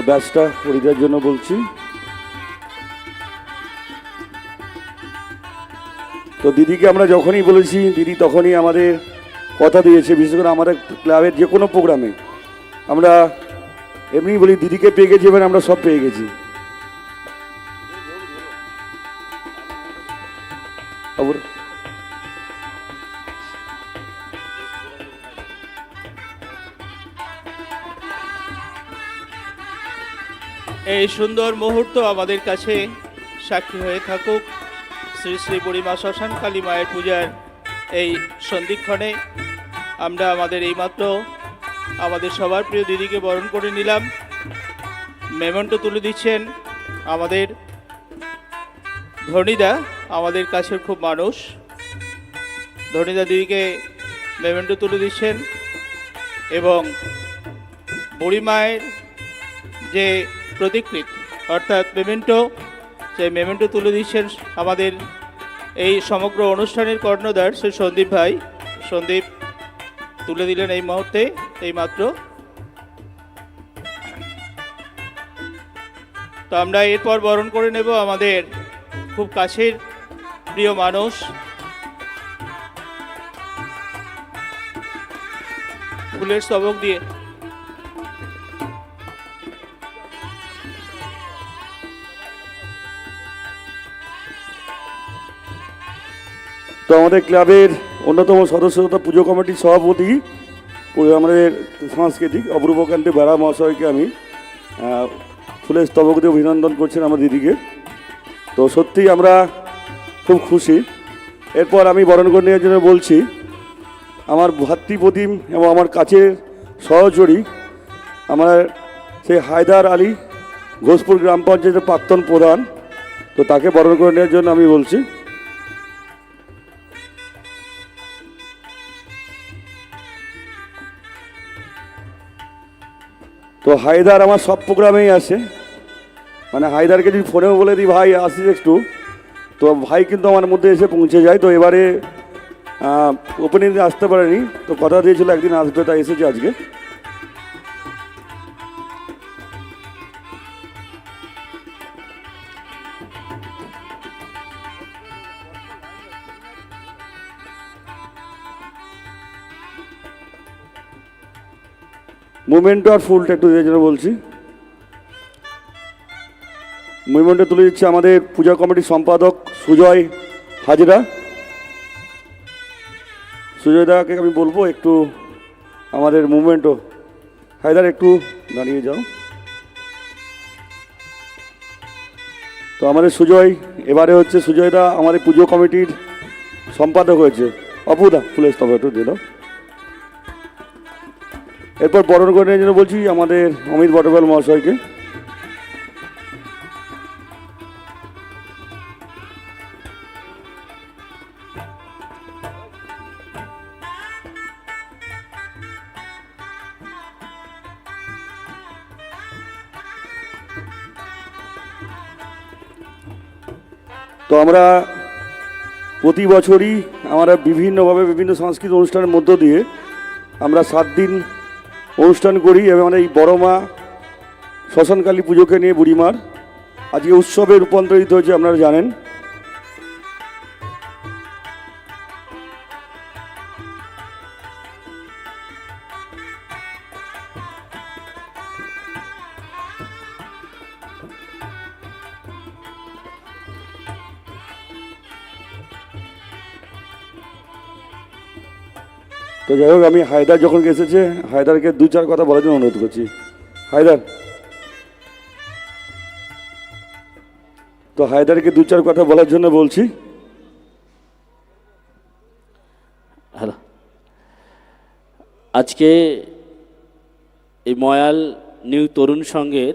ব্যাচটা পরিধার জন্য বলছি। তো দিদিকে আমরা যখনই বলেছি, দিদি তখনই আমাদের কথা দিয়েছে, বিশেষ করে আমাদের ক্লাবের যে কোনো প্রোগ্রামে। আমরা এমনি বলি, দিদিকে পেয়ে গেছি, এবার আমরা সব পেয়ে গেছি। এই সুন্দর মুহূর্ত আমাদের কাছে সাক্ষী হয়ে থাকুক। শ্রী শ্রী বুড়িমা শ্মশান কালী মায়ের পূজার এই সন্ধিক্ষণে আমরা আমাদের এইমাত্র আমাদের সবার প্রিয় দিদিকে বরণ করে নিলাম। মেমন্টো তুলে দিচ্ছেন আমাদের ধনীদা, আমাদের কাছের খুব মানুষ। ধনীদা দিদিকে মেমেন্টো তুলে দিচ্ছেন এবং বুড়িমায়ের যে প্রতিকৃত। অর্থাৎ মেমেন্টো সেই মেমেন্টো তুলে দিচ্ছেন আমাদের এই সমগ্র অনুষ্ঠানের কর্ণধার সে সন্দীপ ভাই। সন্দীপ, তুলে দিলেন এই মুহূর্তে এই মাত্র তো আমরা এরপর বরণ করে নেব আমাদের খুব কাছের প্রিয় মানুষ। ফুলের স্তবক দিয়ে। তো আমাদের ক্লাবের অন্যতম সদস্য তথা পুজো কমিটির সভাপতি আমাদের সাংস্কৃতিক অপূর্বকান্তি বেড়া মহাশয়কে আমি ফুলের স্তবক দিয়ে অভিনন্দন করছেন আমার দিদিকে। তো সত্যিই আমরা খুব খুশি। এরপর আমি বরণ করে নেওয়ার জন্য বলছি, আমার ভাতৃপ্রতিম এবং আমার কাছের সহচরী আমার সেই হায়দার আলী ঘোষপুর গ্রাম পঞ্চায়েতের প্রাক্তন প্রধান, তো তাকে বরণ করে নেওয়ার জন্য আমি বলছি। তো হায়দার আমার সব প্রোগ্রামেই আছে। মানে হায়দারকে যদি ফোনেও বলে দিই, ভাই, আসিস একটু? তো ভাই কিন্তু আমার মধ্যে এসে পৌঁছে যায়। তো এবারে ওপেনিং আসতে পারেনি। তো কথা দিয়েছিল, একদিন আসবে। তাই এসেছে আজকে। মুভমেন্ট আর ফুলটা একটু দিয়ে জন্য বলছি। মুভমেন্টে তুলে দিচ্ছে আমাদের পূজা কমিটির সম্পাদক সুজয় হাজরা। সুজয় দাকে আমি বলব একটু আমাদের মুভমেন্টও হায়দার একটু দাঁড়িয়ে যাও। তো আমাদের সুজয়, এবারে হচ্ছে সুজয় দা আমাদের পুজো কমিটির সম্পাদক হয়েছে। অপুদা ফুলের স্তব একটু দিয়ে দাও। এরপর বরণ করে জন্য বলছি, আমাদের অমিত বটবেল মহাশয়কে। তো আমরা প্রতি বছরই আমরা বিভিন্নভাবে বিভিন্ন সাংস্কৃতিক অনুষ্ঠানের মধ্য দিয়ে আমরা সাত দিন অনুষ্ঠান করি এবং এই বড় মা শ্মশানকালী পুজোকে নিয়ে বুড়িমার আজকে উৎসবে রূপান্তরিত হয়েছে আপনারা জানেন। তো যাই হোক, আমি হায়দার যখন এসেছে, হায়দারকে দু চার কথা বলার জন্য অনুরোধ করছি। হায়দার। তো হায়দারকে দু চার কথা বলার জন্য বলছি। হ্যালো। আজকে এই ময়াল নিউ তরুণ সংঘের